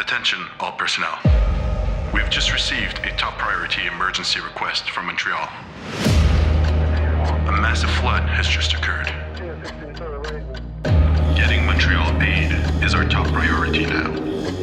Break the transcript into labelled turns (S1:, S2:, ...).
S1: Attention, all personnel. We've just received a top priority emergency request from Montreal. A massive flood has just occurred. Getting Montreal aid is our top priority now.